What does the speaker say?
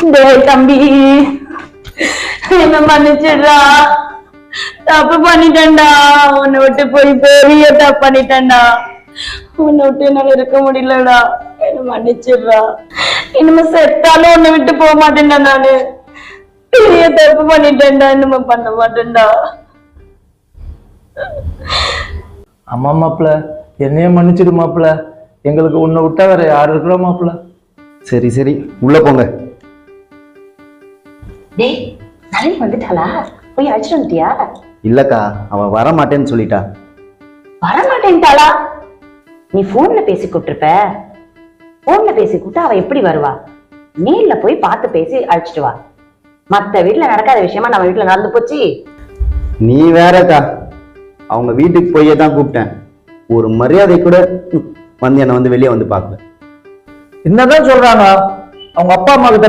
டேய் தம்பி. என்ன மன்னிச்சிடுறா. தப்பு பண்ணிட்டேன்டா. உன்னை விட்டு போய் பெரிய தப்பு பண்ணிட்டேன்டா. உன்னை விட்டு என்னால இருக்க முடியலடா. என்ன மன்னிச்சிடுறா. இனிமே செத்தாலும் உன்னை விட்டு போக மாட்டேன்டா நானு. பெரிய தப்பு பண்ணிட்டேன்டா. இனிமே பண்ண மாட்டேன்டா. ஆமா மாப்பிள்ள என்னையே மன்னிச்சிடு மாப்பிள்ள எங்களுக்கு உன்னை விட்டா வேற யார் இருக்கிறா மாப்பிள்ள சரி சரி. உள்ள போங்க. டேய் நளினி வந்துட்டாளா போய் அழைச்சிட்டு வந்துட்டியா? இல்லக்கா அவ வர மாட்டேன்னு சொல்லிட்டா. வரமாட்டேன்ட்டாளா? நீ போன்ல பேசி கூப்பிட்டுருப்ப. போன்ல பேசி கூப்பிட்டு அவ எப்படி வருவா? நேர்ல போய் பார்த்து பேசி அழைச்சிட்டு வா. மத்த வீட்ல நடக்காத விஷயமா நம்ம வீட்ல நடந்து போச்சு. நீ வேறக்கா அவங்க வீட்டுக்கு போயே தான் கூப்பிட்டேன். ஒரு மரியாதை கூட வந்து என்னை வந்து வெளியே வந்து பார்க்கல. என்னதான் சொல்றாங்க? அவங்க அப்பா அம்மா கிட்ட